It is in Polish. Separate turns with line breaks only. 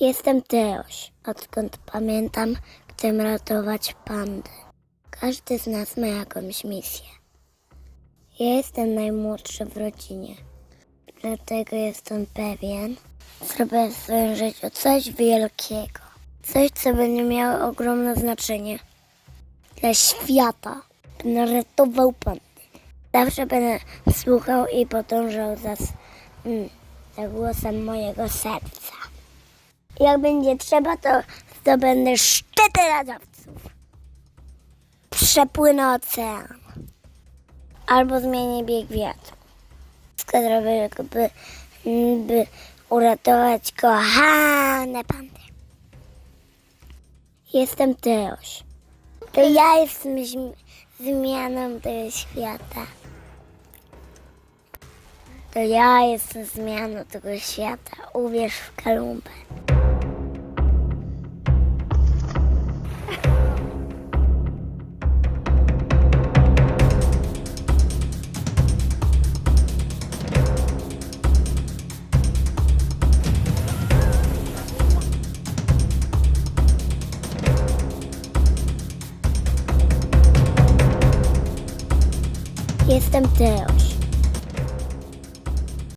Jestem Teoś. Odkąd pamiętam, chcę ratować pandy. Każdy z nas ma jakąś misję. Ja jestem najmłodszy w rodzinie. Dlatego jestem pewien, zrobię w swoim życiu coś wielkiego. Coś, co będzie miało ogromne znaczenie dla świata. Będę ratował pandy. Zawsze będę słuchał i podążał za, mm, za głosem mojego serca. Jak będzie trzeba, to zdobędę szczyty radowców. Przepłynę ocean. Albo zmienię bieg wiatru. Wszystko zrobię, by, uratować kochane pandy. Jestem Teoś. To ja jestem zmi- zmianą tego świata. To ja jestem zmianą tego świata. Uwierz w Kalumbę. Jestem Teoś.